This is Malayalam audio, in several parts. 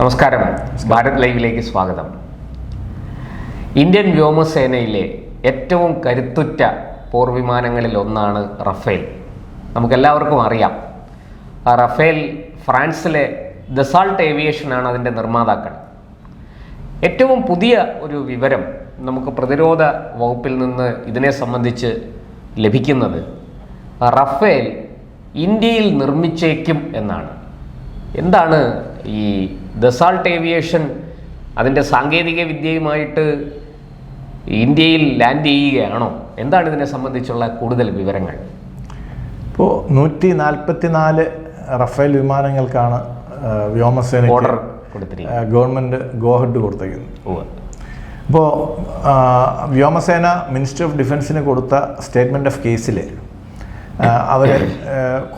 നമസ്കാരം. ഭാരത് ലൈവിലേക്ക് സ്വാഗതം. ഇന്ത്യൻ വ്യോമസേനയിലെ ഏറ്റവും കരുത്തുറ്റ പോർവിമാനങ്ങളിൽ ഒന്നാണ് റഫേൽ. നമുക്കെല്ലാവർക്കും അറിയാം. റഫേൽ ഫ്രാൻസിലെ ദസാൾട്ട് ഏവിയേഷനാണ് അതിന്റെ നിർമ്മാതാക്കൾ. ഏറ്റവും പുതിയ ഒരു വിവരം നമുക്ക് പ്രതിരോധ വകുപ്പിൽ നിന്ന് ഇതിനെ സംബന്ധിച്ച് ലഭിക്കുന്നത് റഫേൽ ഇന്ത്യയിൽ നിർമ്മിച്ചേക്കും എന്നാണ്. എന്താണ് ഈ ദസാൾട്ട് ഏവിയേഷൻ? അതിന്റെ സാങ്കേതിക വിദ്യയുമായിട്ട് ഇന്ത്യയിൽ ലാൻഡ് ചെയ്യുകയാണോ? എന്താണ് ഇതിനെ സംബന്ധിച്ചുള്ള കൂടുതൽ വിവരങ്ങൾ? ഇപ്പോൾ നൂറ്റി നാൽപ്പത്തി നാല് റഫേൽ വിമാനങ്ങൾക്കാണ് വ്യോമസേന ഓർഡർ കൊടുത്തിരിക്കുന്നത്. ഗവൺമെന്റ് ഗോഹഡ് കൊടുത്തിരിക്കുന്നത്. അപ്പോൾ വ്യോമസേന മിനിസ്റ്റർ ഓഫ് ഡിഫൻസിന് കൊടുത്ത സ്റ്റേറ്റ്മെന്റ് ഓഫ് കേസിൽ അവർ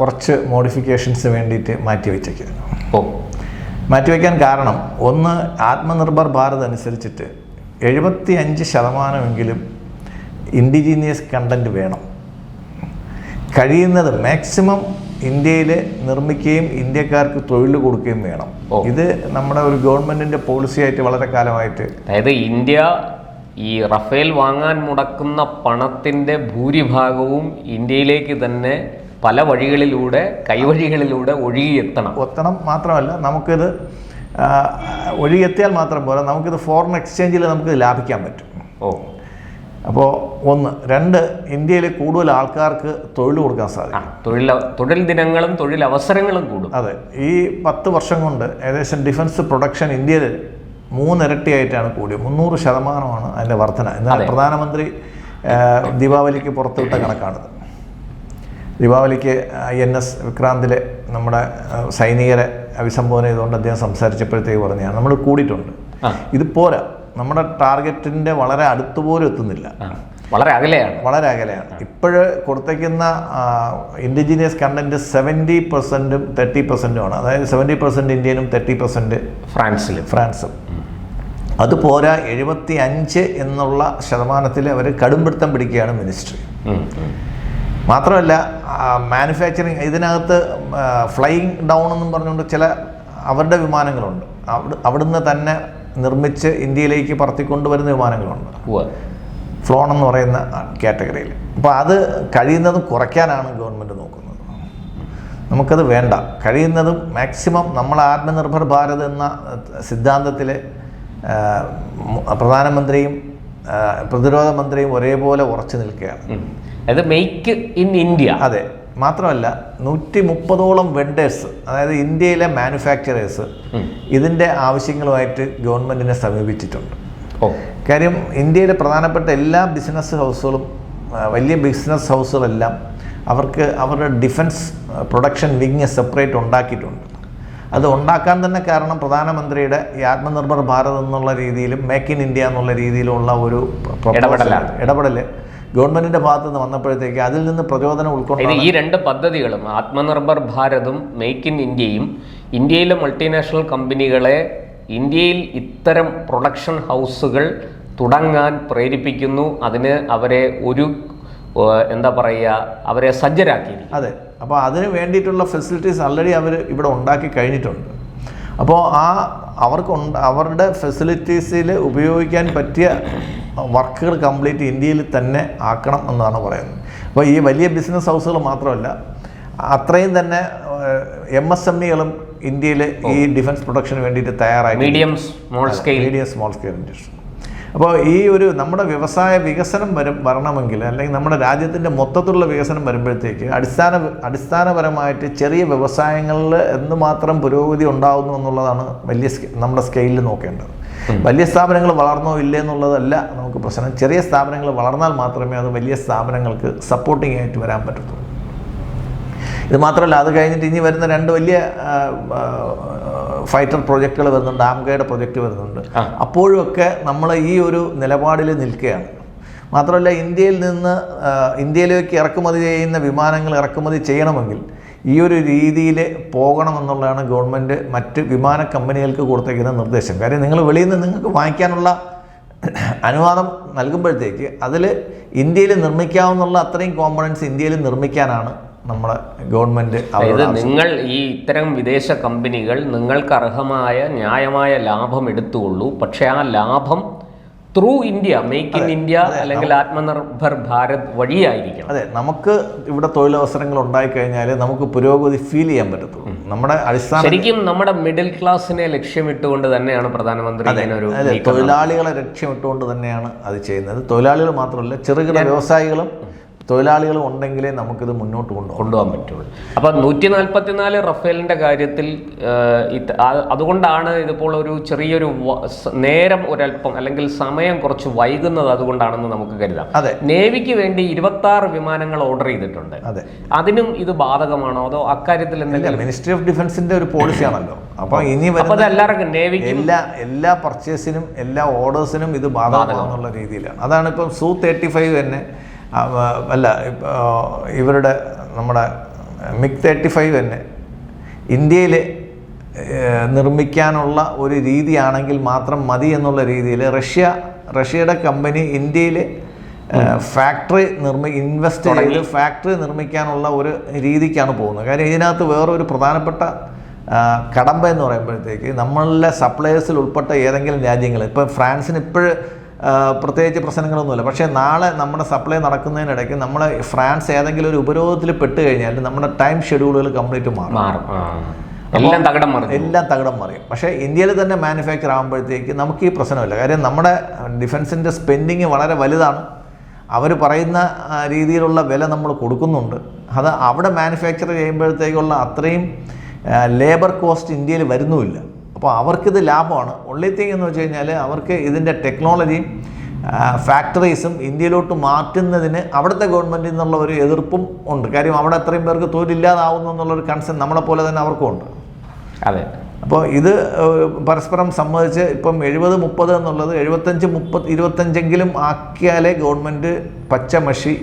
കുറച്ച് മോഡിഫിക്കേഷൻസ് വേണ്ടിയിട്ട് മാറ്റിവെച്ചേക്കുന്നു ഓ. മാറ്റിവെക്കാൻ കാരണം ഒന്ന് ആത്മനിർഭർ ഭാരത് അനുസരിച്ചിട്ട് എഴുപത്തി അഞ്ച് ശതമാനമെങ്കിലും ഇൻഡിജീനിയസ് കണ്ടന്റ് വേണം. കഴിയുന്നത് മാക്സിമം ഇന്ത്യയിൽ നിർമ്മിക്കുകയും ഇന്ത്യക്കാർക്ക് തൊഴിൽ കൊടുക്കുകയും വേണം. ഇത് നമ്മുടെ ഒരു ഗവൺമെന്റിന്റെ പോളിസി ആയിട്ട് വളരെ കാലമായിട്ട് അതായത് ഇന്ത്യ ഈ റഫേൽ വാങ്ങാൻ മുടക്കുന്ന പണത്തിന്റെ ഭൂരിഭാഗവും ഇന്ത്യയിലേക്ക് തന്നെ പല വഴികളിലൂടെ കൈവഴികളിലൂടെ ഒഴുകിയെത്തണം. ഒത്തണം മാത്രമല്ല നമുക്കിത് ഒഴുകിയെത്തിയാൽ മാത്രം പോരാ നമുക്കിത് ഫോറിൻ എക്സ്ചേഞ്ചിൽ നമുക്ക് ലാഭിക്കാൻ പറ്റും. ഓ. അപ്പോൾ ഒന്ന് രണ്ട് ഇന്ത്യയിൽ കൂടുതൽ ആൾക്കാർക്ക് തൊഴിൽ കൊടുക്കാൻ സാധിക്കും. തൊഴിൽ തൊഴിൽ ദിനങ്ങളും തൊഴിലവസരങ്ങളും കൂടും. അതെ ഈ പത്ത് വർഷം കൊണ്ട് ഏകദേശം ഡിഫൻസ് പ്രൊഡക്ഷൻ ഇന്ത്യയിൽ മൂന്നിരട്ടിയായിട്ടാണ് കൂടിയത്. മുന്നൂറ് ശതമാനമാണ് അതിന്റെ വർധന. എന്നാൽ പ്രധാനമന്ത്രി ദീപാവലിക്ക് പുറത്തുവിട്ട കണക്കാണിത്. ദീപാവലിക്ക് ഐ എൻ എസ് വിക്രാന്തിലെ നമ്മുടെ സൈനികരെ അഭിസംബോധന ചെയ്തുകൊണ്ട് അദ്ദേഹം സംസാരിച്ചപ്പോഴത്തേക്ക് പറഞ്ഞാണ് നമ്മൾ കൂടിയിട്ടുണ്ട്. ഇത് പോരാ. നമ്മുടെ ടാർഗറ്റിന്റെ വളരെ അടുത്തുപോലും എത്തുന്നില്ല. വളരെ അകലെയാണ്. വളരെ അകലെയാണ്. ഇപ്പോഴ് കൊടുത്തേക്കുന്ന ഇൻഡിജീനിയസ് കണ്ടന്റ് സെവന്റി പെർസെന്റും തേർട്ടി പെർസെന്റുമാണ് അതായത് സെവന്റി പെർസെന്റ് ഇന്ത്യനും തേർട്ടി പെർസെന്റ് ഫ്രാൻസിലും. ഫ്രാൻസും. അത് പോരാ എഴുപത്തി അഞ്ച് എന്നുള്ള ശതമാനത്തിൽ അവർ കടുംപിടുത്തം പിടിക്കുകയാണ് മിനിസ്ട്രി. മാത്രമല്ല മാനുഫാക്ചറിങ് ഇതിനകത്ത് ഫ്ലൈയിങ് ഡൗൺ എന്നും പറഞ്ഞുകൊണ്ട് ചില അവരുടെ വിമാനങ്ങളുണ്ട്. അവിടെ അവിടുന്ന് തന്നെ നിർമ്മിച്ച് ഇന്ത്യയിലേക്ക് പറത്തിക്കൊണ്ടുവരുന്ന വിമാനങ്ങളുണ്ട്. ഫ്ലോൺ എന്ന് പറയുന്ന കാറ്റഗറിയിൽ. അപ്പോൾ അത് കഴിയുന്നതും കുറയ്ക്കാനാണ് ഗവൺമെന്റ് നോക്കുന്നത്. നമുക്കത് വേണ്ട. കഴിയുന്നതും മാക്സിമം നമ്മൾ ആത്മനിർഭർ ഭാരത് എന്ന സിദ്ധാന്തത്തിൽ പ്രധാനമന്ത്രിയും പ്രതിരോധ മന്ത്രിയും ഒരേപോലെ ഉറച്ചു നിൽക്കുകയാണ്. അതായത് മെയ്ക്ക് ഇൻ ഇന്ത്യ അതെ. മാത്രമല്ല നൂറ്റി മുപ്പതോളം വെണ്ടേഴ്സ് അതായത് ഇന്ത്യയിലെ മാനുഫാക്ചറേഴ്സ് ഇതിന്റെ ഇതിന്റെ ആവശ്യങ്ങളുമായിട്ട് ഗവൺമെന്റിനെ സമീപിച്ചിട്ടുണ്ട്. ഓ. കാര്യം ഇന്ത്യയിലെ പ്രധാനപ്പെട്ട എല്ലാ ബിസിനസ് ഹൗസുകളും വലിയ ബിസിനസ് ഹൗസുകളെല്ലാം അവർക്ക് അവരുടെ ഡിഫൻസ് പ്രൊഡക്ഷൻ വിങ് സെപ്പറേറ്റ് ഉണ്ടാക്കിയിട്ടുണ്ട്. അത് ഉണ്ടാക്കാൻ തന്നെ കാരണം പ്രധാനമന്ത്രിയുടെ ഈ ആത്മനിർഭർ ഭാരത് എന്നുള്ള രീതിയിലും മേക്ക് ഇൻ ഇന്ത്യ എന്നുള്ള രീതിയിലുള്ള ഒരു ഇടപെടലാണ്. ഇടപെടൽ ഗവൺമെന്റിന്റെ ഭാഗത്ത് നിന്ന് വന്നപ്പോഴത്തേക്ക് അതിൽ നിന്ന് പ്രചോദനം ഉൾക്കൊണ്ട് ഈ രണ്ട് പദ്ധതികളും ആത്മനിർഭർ ഭാരതും മേക്ക് ഇൻ ഇന്ത്യയും ഇന്ത്യയിലെ മൾട്ടിനാഷണൽ കമ്പനികളെ ഇന്ത്യയിൽ ഇത്തരം പ്രൊഡക്ഷൻ ഹൗസുകൾ തുടങ്ങാൻ പ്രേരിപ്പിക്കുന്നു. അതിന് അവരെ ഒരു എന്താ പറയുക അവരെ സജ്ജരാക്കിയിരിക്കും അതെ. അപ്പോൾ അതിന് വേണ്ടിയിട്ടുള്ള ഫെസിലിറ്റീസ് ആൾറെഡി അവർ ഇവിടെ ഉണ്ടാക്കി കഴിഞ്ഞിട്ടുണ്ട്. അപ്പോൾ ആ അവർക്ക് അവരുടെ ഫെസിലിറ്റീസിൽ ഉപയോഗിക്കാൻ പറ്റിയ വർക്കുകൾ കംപ്ലീറ്റ് ഇന്ത്യയിൽ തന്നെ ആക്കണം എന്നാണ് പറയുന്നത്. അപ്പോൾ ഈ വലിയ ബിസിനസ് ഹൗസുകൾ മാത്രമല്ല അത്രയും തന്നെ എം എസ് എം ഇകളും ഇന്ത്യയിൽ ഈ ഡിഫൻസ് പ്രൊഡക്ഷന് വേണ്ടിയിട്ട് തയ്യാറായി medium small scale medium small scale industry അപ്പോൾ ഈ ഒരു നമ്മുടെ വ്യവസായ വികസനം വരും വരണമെങ്കിൽ അല്ലെങ്കിൽ നമ്മുടെ രാജ്യത്തിന്റെ മൊത്തത്തിലുള്ള വികസനം വരുമ്പോഴത്തേക്ക് അടിസ്ഥാന അടിസ്ഥാനപരമായിട്ട് ചെറിയ വ്യവസായങ്ങളിൽ എന്തുമാത്രം പുരോഗതി ഉണ്ടാകുന്നു എന്നുള്ളതാണ് വലിയ നമ്മുടെ സ്കെയിലിൽ നോക്കേണ്ടത്. വലിയ സ്ഥാപനങ്ങൾ വളർന്നോ ഇല്ലേ എന്നുള്ളതല്ല നമുക്ക് പ്രശ്നം. ചെറിയ സ്ഥാപനങ്ങൾ വളർന്നാൽ മാത്രമേ അത് വലിയ സ്ഥാപനങ്ങൾക്ക് സപ്പോർട്ടിംഗ് ആയിട്ട് വരാൻ പറ്റത്തുള്ളൂ. ഇത് മാത്രമല്ല അത് കഴിഞ്ഞിട്ട് ഇനി വരുന്ന രണ്ട് വലിയ ഫൈറ്റർ പ്രൊജക്റ്റുകൾ വരുന്നുണ്ട് ആംഗയുടെ പ്രൊജക്റ്റ് വരുന്നുണ്ട്. അപ്പോഴൊക്കെ അപ്പോഴുമൊക്കെ നമ്മൾ ഈ ഒരു നിലപാടിൽ നിൽക്കുകയാണ്. മാത്രമല്ല ഇന്ത്യയിൽ നിന്ന് ഇന്ത്യയിലേക്ക് ഇറക്കുമതി ചെയ്യുന്ന വിമാനങ്ങൾ ഇറക്കുമതി ചെയ്യണമെങ്കിൽ ഈ ഒരു രീതിയിൽ പോകണമെന്നുള്ളതാണ് ഗവൺമെന്റ് മറ്റ് വിമാന കമ്പനികൾക്ക് കൊടുത്തേക്കുന്ന നിർദ്ദേശം. കാര്യം നിങ്ങൾ വെളിയിൽ നിന്ന് നിങ്ങൾക്ക് വാങ്ങിക്കാനുള്ള അനുവാദം നൽകുമ്പോഴത്തേക്ക് അതിൽ ഇന്ത്യയിൽ നിർമ്മിക്കാവുന്ന അത്രയും കോമ്പണൻസ് ഇന്ത്യയിൽ നിർമ്മിക്കാനാണ് നമ്മുടെ ഗവൺമെന്റ് അതായത് നിങ്ങൾ ഈ ഇത്തരം വിദേശ കമ്പനികൾ നിങ്ങൾക്ക് അർഹമായ ന്യായമായ ലാഭം എടുത്തുകൊള്ളൂ. പക്ഷേ ആ ലാഭം through India make in India അല്ലെങ്കിൽ ആത്മനിർഭർ ഭാരത് വഴിയായിരിക്കണം. അതെ നമുക്ക് ഇവിടെ തൊഴിലവസരങ്ങൾ ഉണ്ടായിക്കഴിഞ്ഞാൽ നമുക്ക് പുരോഗതി ഫീൽ ചെയ്യാൻ പറ്റത്തുള്ളൂ. നമ്മുടെ അടിസ്ഥാന ശരിക്കും നമ്മുടെ മിഡിൽ ക്ലാസ്സിനെ ലക്ഷ്യമിട്ടുകൊണ്ട് തന്നെയാണ് പ്രധാനമന്ത്രി തൊഴിലാളികളെ ലക്ഷ്യമിട്ടുകൊണ്ട് തന്നെയാണ് അത് ചെയ്യുന്നത്. തൊഴിലാളികൾ മാത്രമല്ല ചെറുകിട വ്യവസായികളും തൊഴിലാളികളും ഉണ്ടെങ്കിലേ നമുക്കിത് മുന്നോട്ട് കൊണ്ടു കൊണ്ടുപോകാൻ പറ്റുള്ളൂ. അപ്പൊ നൂറ്റി നാൽപ്പത്തിനാല് റഫേലിന്റെ കാര്യത്തിൽ അതുകൊണ്ടാണ് ഇതിപ്പോൾ ഒരു ചെറിയൊരു നേരം ഒരല്പം അല്ലെങ്കിൽ സമയം കുറച്ച് വൈകുന്നത് അതുകൊണ്ടാണെന്ന് നമുക്ക് കരുതാം. അതെ. നേവിക്ക് വേണ്ടി ഇരുപത്തി ആറ് വിമാനങ്ങൾ ഓർഡർ ചെയ്തിട്ടുണ്ട്. അതെ. അതിനും ഇത് ബാധകമാണോ അതോ അക്കാര്യത്തിൽ എന്തെങ്കിലും മിനിസ്ട്രി ഓഫ് ഡിഫൻസിന്റെ ഒരു പോളിസിയാണല്ലോ. അപ്പൊ ഇനി എല്ലാവർക്കും നേവിക്ക് എല്ലാ എല്ലാ പർച്ചേസിനും എല്ലാ ഓർഡേഴ്സിനും ഇത് ബാധകമാണെന്നുള്ള രീതിയിലാണ്. അതാണ് ഇപ്പം സു തേർട്ടി ഫൈവ് തന്നെ അല്ല ഇവരുടെ നമ്മുടെ മിക് തേർട്ടി ഫൈവ് തന്നെ ഇന്ത്യയിൽ നിർമ്മിക്കാനുള്ള ഒരു രീതിയാണെങ്കിൽ മാത്രം മതി എന്നുള്ള രീതിയിൽ റഷ്യ റഷ്യയുടെ കമ്പനി ഇന്ത്യയിൽ ഫാക്ടറി നിർമ്മി ഇൻവെസ്റ്റ് ചെയ്ത് ഫാക്ടറി നിർമ്മിക്കാനുള്ള ഒരു രീതിക്കാണ് പോകുന്നത്. കാര്യം ഇതിനകത്ത് വേറൊരു പ്രധാനപ്പെട്ട കടമ്പ എന്ന് പറയുമ്പോഴത്തേക്ക് നമ്മളിലെ സപ്ലയേഴ്സിൽ ഉൾപ്പെട്ട ഏതെങ്കിലും രാജ്യങ്ങൾ ഇപ്പം ഫ്രാൻസിന് ഇപ്പോഴും പ്രത്യേകിച്ച് പ്രശ്നങ്ങളൊന്നുമില്ല. പക്ഷേ നാളെ നമ്മുടെ സപ്ലൈ നടക്കുന്നതിനിടയ്ക്ക് നമ്മൾ ഫ്രാൻസ് ഏതെങ്കിലും ഒരു ഉപരോധത്തിൽ പെട്ട് കഴിഞ്ഞാൽ നമ്മുടെ ടൈം ഷെഡ്യൂളുകൾ കംപ്ലീറ്റ് മാറും. എല്ലാം തകിടം മറിയും എല്ലാം തകിടം മറിയും. പക്ഷേ ഇന്ത്യയിൽ തന്നെ മാനുഫാക്ചർ ആകുമ്പോഴത്തേക്ക് നമുക്ക് ഈ പ്രശ്നമില്ല. കാര്യം നമ്മുടെ ഡിഫൻസിന്റെ സ്പെൻഡിങ് വളരെ വലുതാണ്. അവർ പറയുന്ന രീതിയിലുള്ള വില നമ്മൾ കൊടുക്കുന്നുണ്ട്. അത് അവിടെ മാനുഫാക്ചർ ചെയ്യുമ്പോഴത്തേക്കുള്ള അത്രയും ലേബർ കോസ്റ്റ് ഇന്ത്യയിൽ വരുന്നുമില്ല. അപ്പോൾ അവർക്കിത് ലാഭമാണ്. ഉള്ളി തിങ് എന്ന് വെച്ച് കഴിഞ്ഞാൽ അവർക്ക് ഇതിന്റെ ടെക്നോളജിയും ഫാക്ടറീസും ഇന്ത്യയിലോട്ട് മാറ്റുന്നതിന് അവിടുത്തെ ഗവൺമെന്റിൽ നിന്നുള്ള ഒരു എതിർപ്പും ഉണ്ട്. കാര്യം അവിടെ അത്രയും പേർക്ക് തൊഴിലില്ലാതാവുന്നു എന്നുള്ളൊരു കൺസേൺ നമ്മളെ പോലെ തന്നെ അവർക്കും ഉണ്ട്. അതെ. അപ്പോൾ ഇത് പരസ്പരം സമ്മതിച്ച് ഇപ്പം എഴുപത് മുപ്പത് എന്നുള്ളത് എഴുപത്തഞ്ച് മുപ്പത് ഇരുപത്തഞ്ചെങ്കിലും ആക്കിയാലേ ഗവൺമെന്റ് പച്ചമഷി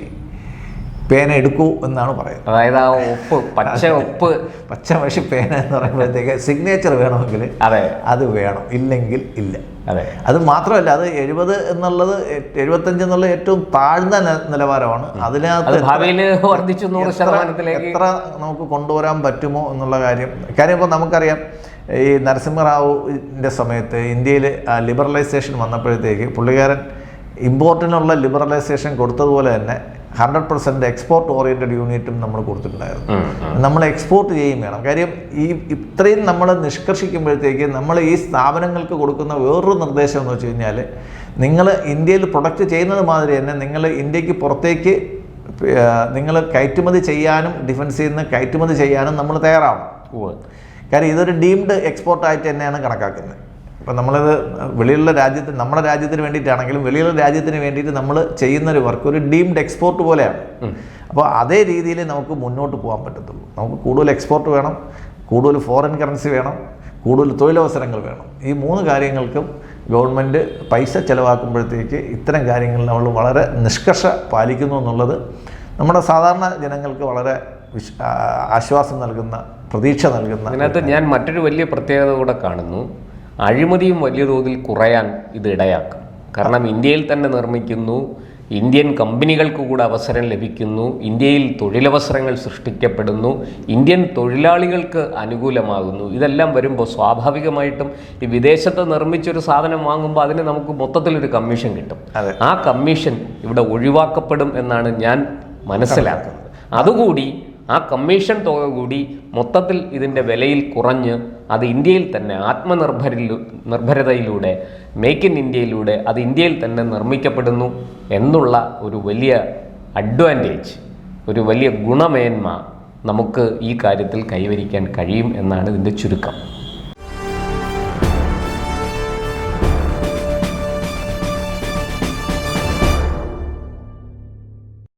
പേന എടുക്കൂ എന്നാണ് പറയുന്നത്. അതായത് ആ ഉപ്പ് പച്ച ഉപ്പ്. പച്ച പക്ഷി പേന എന്ന് പറയുമ്പോഴത്തേക്ക് സിഗ്നേച്ചർ വേണമെങ്കിൽ അതെ. അത് വേണം. ഇല്ലെങ്കിൽ ഇല്ല. അതെ. അത് മാത്രമല്ല അത് എഴുപത് എന്നുള്ളത് എഴുപത്തഞ്ച് എന്നുള്ള ഏറ്റവും താഴ്ന്ന നിലവാരമാണ്. അത് അതിനകത്ത് ഭാവിയിൽ വർദ്ധിച്ചു നൂറ് ശതമാനത്തിലേക്ക് എത്ര നമുക്ക് കൊണ്ടുവരാൻ പറ്റുമോ എന്നുള്ള കാര്യം. കാര്യം ഇപ്പോൾ നമുക്കറിയാം ഈ നരസിംഹറാവുവിന്റെ സമയത്ത് ഇന്ത്യയിൽ ലിബറലൈസേഷൻ വന്നപ്പോഴത്തേക്ക് പുള്ളിക്കാരൻ ഇമ്പോർട്ടിനുള്ള ലിബറലൈസേഷൻ കൊടുത്തതുപോലെ തന്നെ ഹൺഡ്രഡ് പെർസെന്റ് എക്സ്പോർട്ട് ഓറിയന്റഡ് യൂണിറ്റും നമ്മൾ കൊടുത്തിട്ടുണ്ടായിരുന്നു. നമ്മൾ എക്സ്പോർട്ട് ചെയ്യും വേണം. കാര്യം ഈ ഇത്രയും നമ്മൾ നിഷ്കർഷിക്കുമ്പോഴത്തേക്ക് നമ്മൾ ഈ സ്ഥാപനങ്ങൾക്ക് കൊടുക്കുന്ന വേറൊരു നിർദ്ദേശം എന്ന് വെച്ച് കഴിഞ്ഞാൽ നിങ്ങൾ ഇന്ത്യയിൽ പ്രൊഡക്റ്റ് ചെയ്യുന്നത് മാതിരി തന്നെ നിങ്ങൾ ഇന്ത്യയ്ക്ക് പുറത്തേക്ക് നിങ്ങൾ കയറ്റുമതി ചെയ്യാനും ഡിഫൻസിൽ നിന്ന് കയറ്റുമതി ചെയ്യാനും നമ്മൾ തയ്യാറാവണം. കാര്യം ഇതൊരു ഡീംഡ് എക്സ്പോർട്ടായിട്ട് തന്നെയാണ് കണക്കാക്കുന്നത്. ഇപ്പം നമ്മളത് വെളിയിലുള്ള രാജ്യത്തിന് നമ്മുടെ രാജ്യത്തിന് വേണ്ടിയിട്ടാണെങ്കിലും വെളിയിലുള്ള രാജ്യത്തിന് വേണ്ടിയിട്ട് നമ്മൾ ചെയ്യുന്ന ഒരു വർക്ക് ഒരു ഡീംഡ് എക്സ്പോർട്ട് പോലെയാണ്. അപ്പോൾ അതേ രീതിയിൽ നമുക്ക് മുന്നോട്ട് പോകാൻ പറ്റത്തുള്ളൂ. നമുക്ക് കൂടുതൽ എക്സ്പോർട്ട് വേണം കൂടുതൽ ഫോറിൻ കറൻസി വേണം കൂടുതൽ തൊഴിലവസരങ്ങൾ വേണം. ഈ മൂന്ന് കാര്യങ്ങൾക്കും ഗവൺമെന്റ് പൈസ ചിലവാക്കുമ്പോഴത്തേക്ക് ഇത്തരം കാര്യങ്ങളിൽ നമ്മൾ വളരെ നിഷ്കർഷ പാലിക്കുന്നു എന്നുള്ളത് നമ്മുടെ സാധാരണ ജനങ്ങൾക്ക് വളരെ വിശ് ആശ്വാസം നൽകുന്ന പ്രതീക്ഷ നൽകുന്ന അതിനകത്ത് ഞാൻ മറ്റൊരു വലിയ പ്രത്യേകത കൂടെ കാണുന്നു. അഴിമതിയും വലിയ തോതിൽ കുറയാൻ ഇത് ഇടയാക്കും. കാരണം ഇന്ത്യയിൽ തന്നെ നിർമ്മിക്കുന്നു ഇന്ത്യൻ കമ്പനികൾക്ക് കൂടെ അവസരം ലഭിക്കുന്നു ഇന്ത്യയിൽ തൊഴിലവസരങ്ങൾ സൃഷ്ടിക്കപ്പെടുന്നു ഇന്ത്യൻ തൊഴിലാളികൾക്ക് അനുകൂലമാകുന്നു. ഇതെല്ലാം വരുമ്പോൾ സ്വാഭാവികമായിട്ടും ഈ വിദേശത്ത് നിർമ്മിച്ചൊരു സാധനം വാങ്ങുമ്പോൾ അതിന് നമുക്ക് മൊത്തത്തിലൊരു കമ്മീഷൻ കിട്ടും. ആ കമ്മീഷൻ ഇവിടെ ഒഴിവാക്കപ്പെടും എന്നാണ് ഞാൻ മനസ്സിലാക്കുന്നത്. അതുകൂടി ആ കമ്മീഷൻ തുക കൂടി മൊത്തത്തിൽ ഇതിന്റെ വിലയിൽ കുറഞ്ഞ് അത് ഇന്ത്യയിൽ തന്നെ ആത്മനിർഭരിലു നിർഭരതയിലൂടെ മേക്ക് ഇൻ ഇന്ത്യയിലൂടെ അത് ഇന്ത്യയിൽ തന്നെ നിർമ്മിക്കപ്പെടുന്നു എന്നുള്ള ഒരു വലിയ അഡ്വാന്റേജ് ഒരു വലിയ ഗുണമേന്മ നമുക്ക് ഈ കാര്യത്തിൽ കൈവരിക്കാൻ കഴിയും എന്നാണ് ഇതിന്റെ ചുരുക്കം.